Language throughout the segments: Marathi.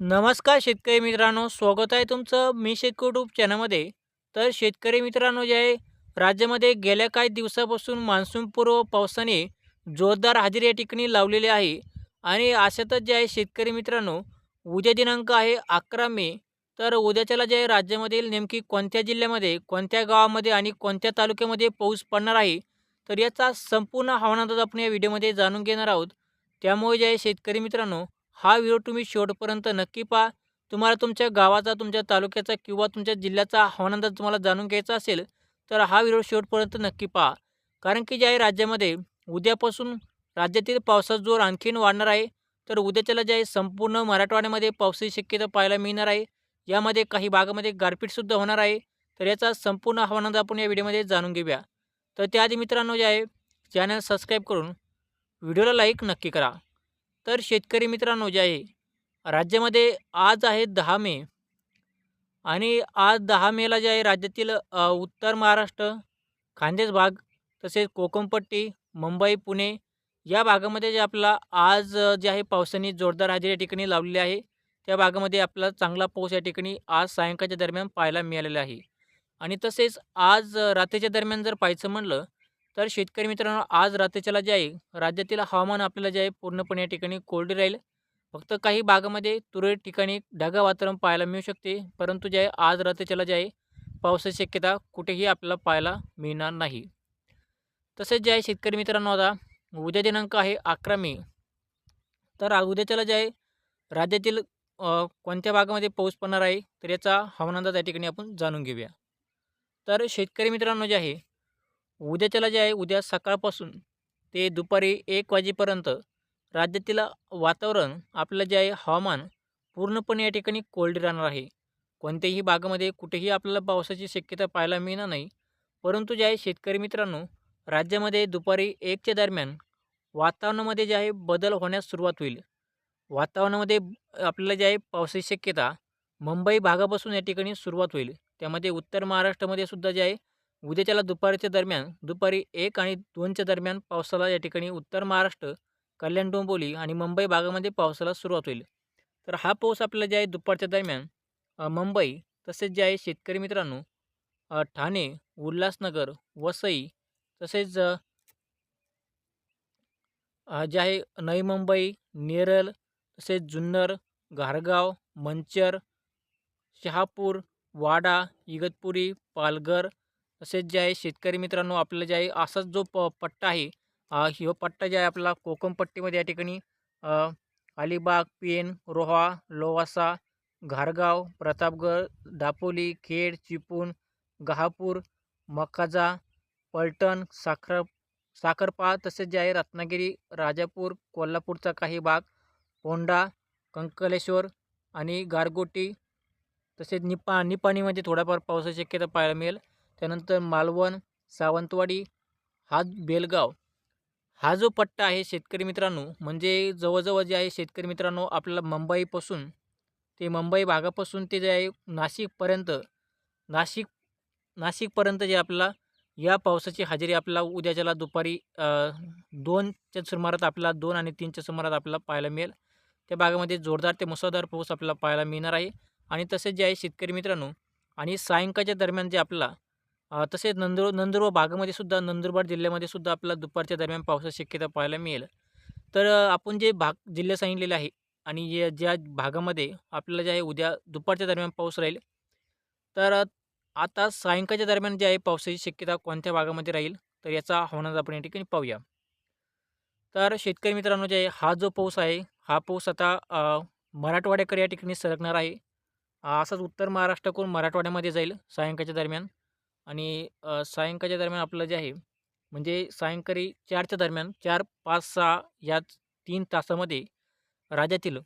नमस्कार शेतकरी मित्रांनो स्वागत आहे तुमचं मी शेतकरी यूट्यूब चॅनलमध्ये तर शेतकरी मित्रांनो जे आहे राज्यामध्ये गेल्या काही दिवसापासून मान्सूनपूर्व पावसाने जोरदार हजेरी या ठिकाणी लावलेली आहे. आणि अशातच जे आहे शेतकरी मित्रांनो उद्या दिनांक आहे अकरा मे. तर उद्याच्याला जे आहे राज्यामधील नेमकी कोणत्या जिल्ह्यामध्ये कोणत्या गावामध्ये आणि कोणत्या तालुक्यामध्ये पाऊस पडणार आहे तर याचा संपूर्ण हवामानात आपण या व्हिडिओमध्ये जाणून घेणार आहोत. त्यामुळे जे आहे शेतकरी मित्रांनो हा व्हिडिओ तुम्ही शेवटपर्यंत नक्की पहा. तुम्हाला तुमच्या गावाचा तुमच्या तालुक्याचा किंवा तुमच्या जिल्ह्याचा हवामान तुम्हाला जाणून घ्यायचा असेल तर हा व्हिडिओ शेवटपर्यंत नक्की पहा. कारण की जे आहे राज्यामध्ये उद्यापासून राज्यातील पावसाचा जोर आणखीन वाढणार आहे. तर उद्याच्याला जे आहे संपूर्ण मराठवाड्यामध्ये पावसाची शक्यता पाहायला मिळणार आहे. यामध्ये काही भागामध्ये गारपीटसुद्धा होणार आहे. तर याचा संपूर्ण हवामान आपण या व्हिडिओमध्ये जाणून घेऊया. तर त्याआधी मित्रांनो जे आहे चॅनल सबस्क्राईब करून व्हिडिओला लाईक नक्की करा. तर शेतकरी मित्रांनो जे आहे राज्यामध्ये आज आहे दहा मे. आणि आज दहा मेला जे आहे राज्यातील उत्तर महाराष्ट्र खानदेश भाग तसेच कोकणपट्टी मुंबई पुणे या भागामध्ये जे आपला आज जे आहे पावसाने जोरदार हजेरी या ठिकाणी लावलेली आहे. त्या भागामध्ये आपला चांगला पाऊस या ठिकाणी आज सायंकाळच्या दरम्यान पाहायला मिळालेला आहे. आणि तसेच आज रात्रीच्या दरम्यान जर पाहायचं म्हणलं तर शेतकरी मित्रांनो आज रात्रीच्याला जे आहे राज्यातील हवामान आपल्याला जे आहे पूर्णपणे या ठिकाणी कोरडे राहील. फक्त काही भागामध्ये तुरळक ठिकाणी ढगाळ वातावरण पाहायला मिळू शकते. परंतु जे आहे आज रात्रीच्याला जे आहे पावसाची शक्यता कुठेही आपल्याला पाहायला मिळणार नाही. तसेच जे आहे शेतकरी मित्रांनो आता उद्या दिनांक आहे अकरा मे. तर उद्याच्याला जे आहे राज्यातील कोणत्या भागामध्ये पाऊस पडणार आहे तर याचा हवामान अंदाज या ठिकाणी आपण जाणून घेऊया. तर शेतकरी मित्रांनो जे आहे उद्याच्याला जे आहे उद्या सकाळपासून ते दुपारी एक वाजेपर्यंत राज्यातील वातावरण आपलं जे आहे हवामान पूर्णपणे या ठिकाणी कोल्ड राहणार आहे. कोणत्याही भागामध्ये कुठेही आपल्याला पावसाची शक्यता पाहायला मिळणार नाही. परंतु जे आहे शेतकरी मित्रांनो राज्यामध्ये दुपारी एकच्या दरम्यान वातावरणामध्ये जे आहे बदल होण्यास सुरुवात होईल. वातावरणामध्ये आपल्याला जे आहे पावसाची शक्यता मुंबई भागापासून या ठिकाणी सुरुवात होईल. त्यामध्ये उत्तर महाराष्ट्रामध्ये सुद्धा जे आहे उद्याच्याला दुपारच्या दरम्यान दुपारी एक आणि दोनच्या दरम्यान पावसाला या ठिकाणी उत्तर महाराष्ट्र कल्याण डोंबोली आणि मुंबई भागामध्ये पावसाला सुरुवात होईल. तर हा पाऊस आपल्याला जे आहे दुपारच्या दरम्यान मुंबई तसेच जे आहे शेतकरी मित्रांनो ठाणे उल्हासनगर वसई तसेच जे आहे नवी मुंबई नेरल तसेच जुन्नर घारगाव मंचर शहापूर वाडा इगतपुरी पालघर तसेच जे आहे शेतकरी मित्रांनो आपल्याला जे आहे असाच जो प पट्टा आहे अ, ह्यो पट्टा जे आहे आपला कोकण पट्टीमध्ये या ठिकाणी अलिबाग पेन रोहा लोवासा घारगाव प्रतापगड दापोली खेड चिपळूण गहापूर मकाजा पलटण साखर साखरपा तसेच जे आहे रत्नागिरी राजापूर कोल्हापूरचा काही भाग होंडा कंकलेश्वर आणि गारगोटी तसेच निपा निपाणीमध्ये थोडाफार पावसाची शक्यता पाहायला मिळेल. त्यानंतर मालवण सावंतवाडी हा बेलगाव. हा जो पट्टा आहे शेतकरी मित्रांनो म्हणजे जवळजवळ जे आहे शेतकरी मित्रांनो आपल्याला मुंबईपासून ते मुंबई भागापासून ते जे आहे नाशिकपर्यंत नाशिक नाशिकपर्यंत जे आपल्याला या पावसाची हजेरी आपल्याला उद्याच्याला दुपारी दोनच्या सुमारात आपल्याला दोन आणि तीनच्या सुमारात आपल्याला पाहायला मिळेल. त्या भागामध्ये जोरदार ते मुसळधार पाऊस आपल्याला पाहायला मिळणार आहे. आणि तसेच जे आहे शेतकरी मित्रांनो आणि सायंकाळच्या दरम्यान जे आपला अ, तसेच नंदुर नंदुरबार भागामध्ये सुद्धा नंदुरबार जिल्ह्यामध्ये सुद्धा आपल्याला दुपारच्या दरम्यान पावसाची शक्यता पाहायला मिळेल. तर अ, आपण जे भाग जिल्हे सांगितलेले आहे आणि जे ज्या भागामध्ये आपल्याला जे आहे उद्या दुपारच्या दरम्यान पाऊस राहील तर अ, आता सायंकाळच्या दरम्यान जे आहे पावसाची शक्यता कोणत्या भागामध्ये राहील तर याचा हवामान आपण या ठिकाणी पाहूया. तर शेतकरी मित्रांनो जे आहे हा जो पाऊस आहे हा पाऊस आता अ, मराठवाड्याकडे या ठिकाणी सरकणार आहे. अ, असाच उत्तर महाराष्ट्राकडून मराठवाड्यामध्ये जाईल सायंकाळच्या दरम्यान. आणि सायंकाळच्या दरम्यान आपलं जे आहे म्हणजे सायंकाळी चारच्या दरम्यान चार पाच सहा या तीन तासामध्ये राज्यातील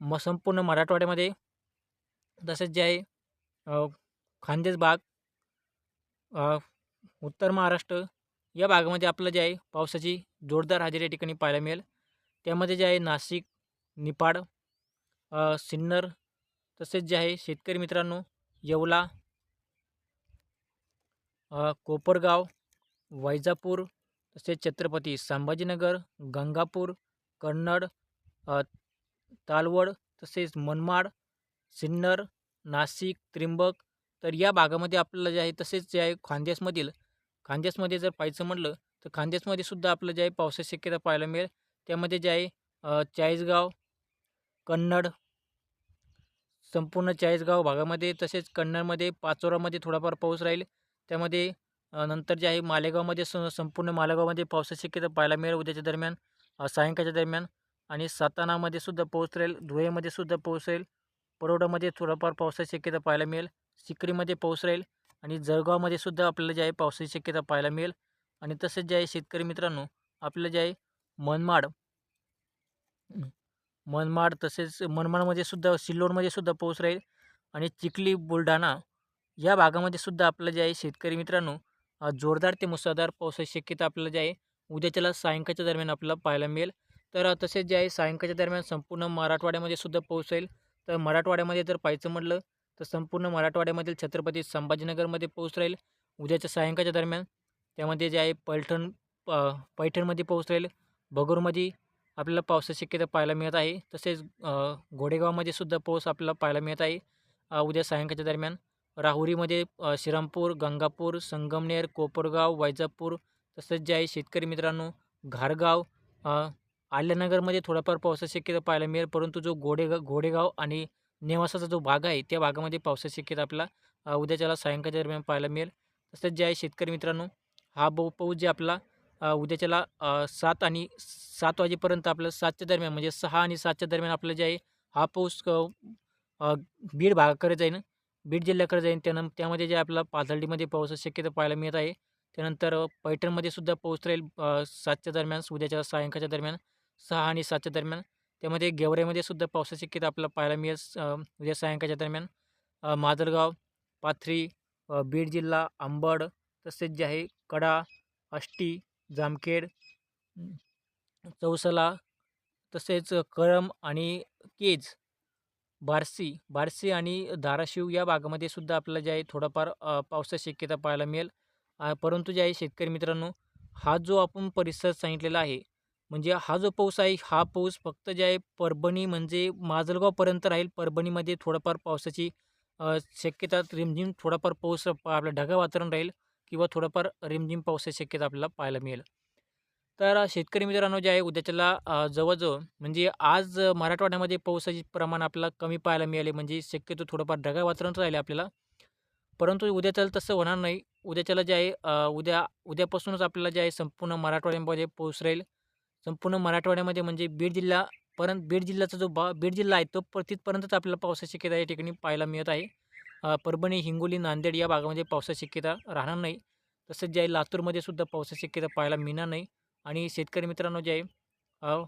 म संपूर्ण मराठवाड्यामध्ये तसेच जे आहे अ, खानदेश भाग उत्तर महाराष्ट्र या भागामध्ये आपलं जे आहे पावसाची जोरदार हजेरी या ठिकाणी पाहायला मिळेल. त्यामध्ये जे आहे नाशिक निपाड सिन्नर तसेच जे आहे शेतकरी मित्रांनो येवला कोपरगाव वैजापूर तसेच छत्रपती संभाजीनगर गंगापूर कन्नड तालवड तसेच मनमाड सिन्नर नाशिक त्र्यंबक तर या भागामध्ये आपल्याला जे आहे तसेच जे आहे खानदेशमधील खानदेशमध्ये जर पाहायचं म्हटलं तर खानदेशमध्ये सुद्धा आपलं जे आहे पावसाची शक्यता पाहायला मिळेल. त्यामध्ये जे आहे चाळीसगाव कन्नड संपूर्ण चाळीसगाव भागामध्ये तसेच कन्नडमध्ये पाचोरामध्ये थोडाफार पाऊस राहील. त्यामध्ये नंतर जे आहे मालेगावमध्ये स संपूर्ण मालेगावमध्ये पावसाची शक्यता पाहायला मिळेल. उद्याच्या दरम्यान सायंकाळच्या दरम्यान आणि सातानामध्ये सुद्धा पाऊस राहील. धुळेमध्ये सुद्धा पाऊस राहील. परोडामध्ये थोडाफार पावसाची शक्यता पाहायला मिळेल. सिक्रीमध्ये पाऊस राहील आणि जळगावमध्ये सुद्धा आपल्याला जे आहे पावसाची शक्यता पाहायला मिळेल. आणि तसेच जे आहे शेतकरी मित्रांनो आपल्याला जे आहे मनमाड मनमाड तसेच मनमाडमध्ये सुद्धा सिल्लोडमध्ये सुद्धा पाऊस राहील. आणि चिखली बुलढाणा या भागामध्ये सुद्धा आपलं जे आहे शेतकरी मित्रांनो जोरदार ते मुसळधार पावसाची शक्यता आपल्याला जे आहे उद्याच्याला सायंकाळच्या दरम्यान आपल्याला पाहायला मिळेल. तर तसेच जे आहे सायंकाळच्या दरम्यान संपूर्ण मराठवाड्यामध्ये सुद्धा पाऊस राहील तर मराठवाड्यामध्ये जर पाहायचं म्हटलं तर संपूर्ण मराठवाड्यामधील छत्रपती संभाजीनगरमध्ये पाऊस राहील. उद्याच्या सायंकाळच्या दरम्यान त्यामध्ये जे आहे पैठण प पैठणमध्ये पाऊस राहील. भगूरमध्ये आपल्याला पावसाची शक्यता पाहायला मिळत आहे. तसेच घोडेगावमध्ये सुद्धा पाऊस आपल्याला पाहायला मिळत आहे उद्या सायंकाळच्या दरम्यान. राहुरीमध्ये श्रीरामपूर गंगापूर संगमनेर कोपरगाव वैजापूर तसंच जे आहे शेतकरी मित्रांनो घारगाव आल्यानगरमध्ये थोडाफार पावसाची शक्यता पाहायला मिळेल परंतु जो घोडेगा घोडेगाव आणि नेवासाचा जो भाग आहे त्या भागामध्ये पावसाची शक्यता आपला उद्याच्याला सायंकाळच्या दरम्यान पाहायला मिळेल. तसंच जे आहे शेतकरी मित्रांनो हा बहु पाऊस जे आपला उद्याच्याला सात आणि सात वाजेपर्यंत आपलं सातच्या दरम्यान म्हणजे सहा आणि सातच्या दरम्यान आपलं जे आहे हा पाऊस बीड भागाकडे जाईन. बीड जिल्ह्याकडे जाईन त्यानं त्यामध्ये जे आपला पाथर्डीमध्ये पावसाची शक्यता पाहायला मिळत आहे त्यानंतर पैठणमध्ये सुद्धा पाऊस राहील सातच्या दरम्यान उद्याच्या सायंकाळच्या दरम्यान सहा आणि सातच्या दरम्यान. त्यामध्ये गेवरेमध्ये सुद्धा पावसाची शक्यता आपल्याला पाहायला मिळेल उद्या सायंकाळच्या दरम्यान. माजलगाव पाथरी बीड जिल्हा आंबड तसेच जे आहे कडा आष्टी जामखेड चौसला तसेच करम आणि केज. बार्शी बार्शी आणि धाराशिव या भागामध्ये सुद्धा आपल्याला जे आहे थोडाफार पावसाची शक्यता पाहायला मिळेल. परंतु जे आहे शेतकरी मित्रांनो हा जो आपण परिसर सांगितलेला आहे म्हणजे हा जो पाऊस आहे हा पाऊस फक्त जे आहे परभणी म्हणजे माजलगावपर्यंत राहील. परभणीमध्ये थोडंफार पावसाची शक्यता रिमझिम थोडाफार पाऊस प- आपलं ढगा वातावरण राहील किंवा थोडंफार रिमझिम पावसाची शक्यता आपल्याला पाहायला मिळेल. तर अ, शेतकरी मित्रांनो जे आहे उद्याच्याला अ, जवळजवळ म्हणजे आज अ, मराठवाड्यामध्ये पावसाचे प्रमाण आपल्याला कमी पाहायला मिळाले. म्हणजे शक्यतो थोडंफार ढगाळ वातावरण राहिले आपल्याला. परंतु उद्याच्याला तसं होणार नाही. उद्याच्याला जे आहे अ, उद्या उद्यापासूनच आपल्याला जे आहे संपूर्ण मराठवाड्यामध्ये पाऊस राहील. संपूर्ण मराठवाड्यामध्ये म्हणजे बीड जिल्हा परंत बीड जिल्ह्याचा जो बा बीड जिल्हा आहे तो पर तिथपर्यंतच आपल्याला पावसाची शक्यता या ठिकाणी पाहायला मिळत आहे. अ, परभणी हिंगोली नांदेड या भागामध्ये पावसाची शक्यता राहणार नाही. तसंच जे आहे लातूरमध्ये सुद्धा पावसाची शक्यता पाहायला मिळणार नाही. आणि शेतकरी मित्रांनो जे आहे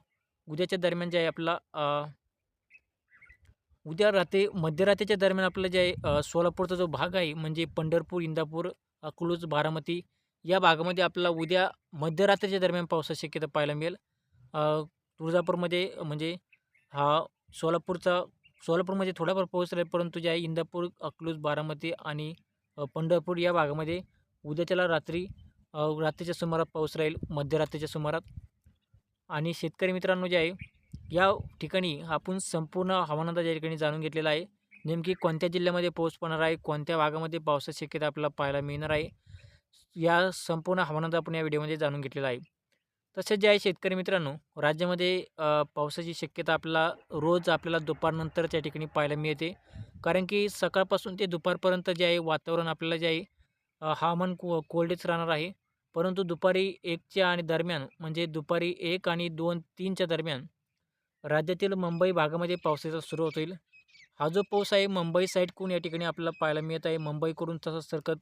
उद्याच्या दरम्यान जे आहे आपला उद्या रात्री मध्यरात्रीच्या दरम्यान आपलं जे आहे सोलापूरचा जो भाग आहे म्हणजे पंढरपूर इंदापूर अकलूज बारामती या भागामध्ये आपल्याला उद्या मध्यरात्रीच्या दरम्यान पावसाची शक्यता पाहायला मिळेल. तुळजापूरमध्ये म्हणजे हा सोलापूरचा सोलापूरमध्ये थोडाफार पाऊस राहील परंतु जे आहे इंदापूर अकलूज बारामती आणि पंढरपूर या भागामध्ये उद्याच्याला रात्री रात्रीच्या सुमारात पाऊस राहील मध्यरात्रीच्या सुमारात. आणि शेतकरी मित्रांनो जे आहे या ठिकाणी आपण संपूर्ण हवामानाचा या ठिकाणी जाणून घेतलेला आहे. नेमकी कोणत्या जिल्ह्यामध्ये पाऊस पडणार आहे कोणत्या भागामध्ये पावसाची शक्यता आपल्याला पाहायला मिळणार आहे या संपूर्ण हवामानाचा आपण या व्हिडिओमध्ये जाणून घेतलेला आहे. तसेच जे आहे शेतकरी मित्रांनो राज्यामध्ये पावसाची शक्यता आपल्याला रोज आपल्याला दुपारनंतर त्या ठिकाणी पाहायला मिळते. कारण की सकाळपासून ते दुपारपर्यंत जे आहे वातावरण आपल्याला जे आहे हवामान को कोल्डेच राहणार आहे. परंतु दुपारी एकच्या आणि दरम्यान म्हणजे दुपारी एक आणि दोन तीनच्या दरम्यान राज्यातील मुंबई भागामध्ये पावसाचा सुरुवात होईल. हा जो पाऊस आहे मुंबई साईडकडून या ठिकाणी आपल्याला पाहायला मिळत आहे? मुंबईकडून तसा सरकत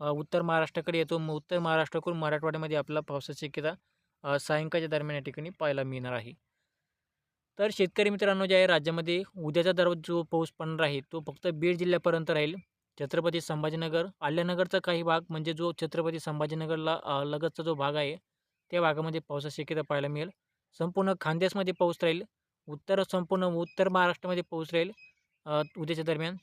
उत्तर महाराष्ट्राकडे येतो. मग उत्तर महाराष्ट्राकडून मराठवाड्यामध्ये आपला पावसाची शक्यता सायंकाळच्या दरम्यान या ठिकाणी पाहायला मिळणार आहे. तर शेतकरी मित्रांनो जे आहे राज्यामध्ये उद्याचा दर जो पाऊस पडणार आहे तो फक्त बीड जिल्ह्यापर्यंत राहील. छत्रपती संभाजीनगर. आल्यानगरचा काही भाग म्हणजे जो छत्रपती संभाजीनगरला लगतचा जो भाग आहे त्या भागामध्ये पावसाची शक्यता पाहायला मिळेल. संपूर्ण खानदेशमध्ये पाऊस राहील. उत्तर संपूर्ण उत्तर महाराष्ट्रामध्ये पाऊस राहील उद्याच्या दरम्यान.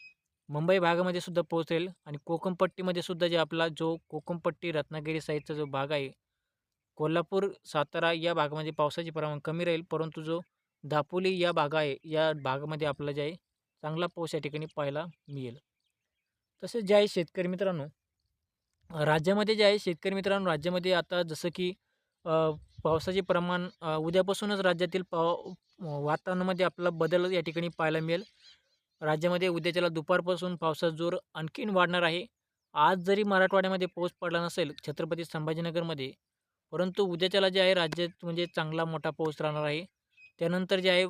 मुंबई भागामध्ये सुद्धा पाऊस राहील आणि कोकणपट्टीमध्ये सुद्धा जे आपला जो कोकणपट्टी रत्नागिरी साईडचा जो भाग आहे कोल्हापूर सातारा या भागामध्ये पावसाचे प्रमाण कमी राहील परंतु जो दापोली या भाग आहे या भागामध्ये आपला जे आहे चांगला पाऊस या ठिकाणी पाहायला मिळेल. तसेच जे आहे शेतकरी मित्रांनो राज्यामध्ये जे आहे शेतकरी मित्रांनो राज्यामध्ये आता जसं की पावसाचे प्रमाण उद्यापासूनच राज्यातील पाव वातावरणामध्ये आपला बदल या ठिकाणी पाहायला मिळेल. राज्यामध्ये उद्याच्याला दुपारपासून पावसाचा जोर आणखीन वाढणार आहे. आज जरी मराठवाड्यामध्ये पाऊस पडला नसेल छत्रपती संभाजीनगरमध्ये परंतु उद्याच्याला जे आहे राज्यात म्हणजे चांगला मोठा पाऊस राहणार आहे. त्यानंतर जे आहे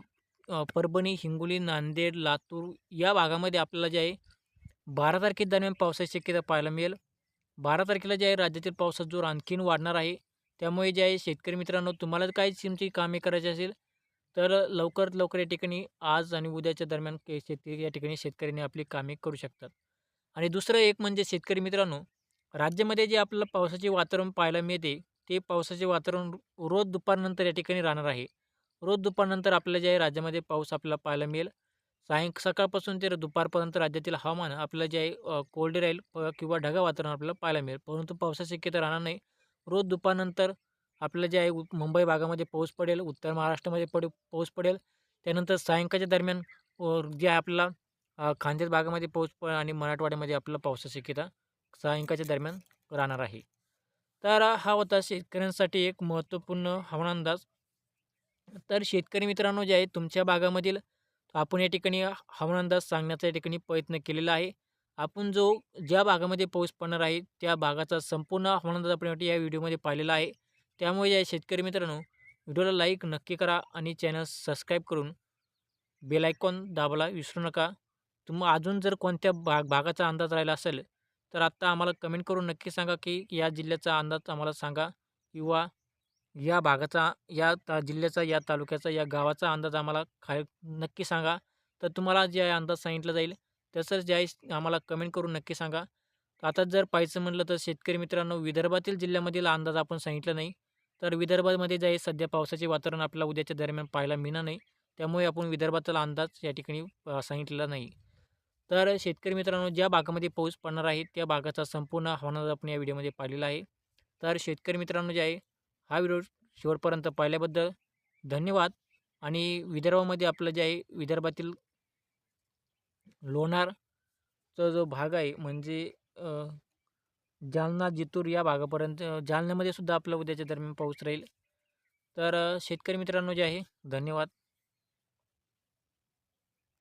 परभणी हिंगोली नांदेड लातूर या भागामध्ये आपल्याला जे आहे बारा तारखेदरम्यान पावसाची शक्यता पाहायला मिळेल. बारा तारखेला जे आहे राज्यातील पावसाचा जोर आणखीन वाढणार आहे त्यामुळे जे आहे शेतकरी मित्रांनो तुम्हाला काही तुमची कामे करायची असेल तर लवकरात लवकर या ठिकाणी आज आणि उद्याच्या दरम्यान के शेतकरी या ठिकाणी शेतकऱ्यांनी आपली कामे करू शकतात. आणि दुसरं एक म्हणजे शेतकरी मित्रांनो राज्यामध्ये जे आपल्याला पावसाचे वातावरण पाहायला मिळते ते पावसाचे वातावरण रोज दुपारनंतर या ठिकाणी राहणार आहे. रोज दुपारनंतर आपल्याला जे आहे राज्यामध्ये पाऊस आपल्याला पाहायला मिळेल सायं सकाळपासून ते दुपारपर्यंत राज्यातील हवामान आपलं जे आहे कोल्ड राहील किंवा ढगाळ वातावरण आपल्याला पाहायला मिळेल. परंतु पावसाची शक्यता राहणार नाही. रोज दुपारनंतर आपलं जे आहे मुंबई भागामध्ये पाऊस पडेल उत्तर महाराष्ट्रामध्ये पड पाऊस पडेल. त्यानंतर सायंकाळच्या दरम्यान जे आहे आपल्याला खानदेश भागामध्ये पाऊस प आणि मराठवाड्यामध्ये आपल्याला पावसाची शक्यता सायंकाळच्या दरम्यान राहणार आहे. तर हा होता शेतकऱ्यांसाठी एक महत्त्वपूर्ण हवामान अंदाज. तर शेतकरी मित्रांनो जे आहे तुमच्या भागामधील आपण या ठिकाणी हवामान अंदाज सांगण्याचा या ठिकाणी प्रयत्न केलेला आहे. आपण जो ज्या भागामध्ये पाऊस पडणार आहे त्या भागाचा संपूर्ण हवामान अंदाज आपण या व्हिडिओमध्ये पाहिलेला आहे. त्यामुळे या शेतकरी मित्रांनो व्हिडिओला लाईक नक्की करा आणि चॅनल सबस्क्राईब करून बेलायकॉन दाबायला विसरू नका. तुम्ही अजून जर कोणत्या भाग भागाचा अंदाज राहिला असेल तर आत्ता आम्हाला कमेंट करून नक्की सांगा की या जिल्ह्याचा अंदाज आम्हाला सांगा किंवा या भागाचा या ता जिल्ह्याचा या तालुक्याचा या गावाचा अंदाज आम्हाला खा नक्की सांगा. तर तुम्हाला जे आहे अंदाज सांगितला जाईल. तसंच जे आहे आम्हाला कमेंट करून नक्की सांगा. आता जर पाहायचं म्हटलं तर शेतकरी मित्रांनो विदर्भातील जिल्ह्यामधील अंदाज आपण सांगितला नाही. तर विदर्भामध्ये जे आहे सध्या पावसाचे वातावरण आपल्याला उद्याच्या दरम्यान पाहायला मिळणार नाही. त्यामुळे आपण विदर्भातील अंदाज या ठिकाणी सांगितलेला नाही. तर शेतकरी मित्रांनो ज्या भागामध्ये पाऊस पडणार आहे त्या भागाचा संपूर्ण हवामान आपण या व्हिडिओमध्ये पाहिलेला आहे. तर शेतकरी मित्रांनो जे आहे हा व्हिडिओ शेवटपर्यंत पाहिल्याबद्दल धन्यवाद. आणि विदर्भामध्ये आपलं जे आहे विदर्भातील लोणारचा जो भाग आहे म्हणजे जालना जितूर या भागापर्यंत जालन्यामध्ये सुद्धा आपलं उद्याच्या दरम्यान पाऊस राहील. तर शेतकरी मित्रांनो जे आहे धन्यवाद.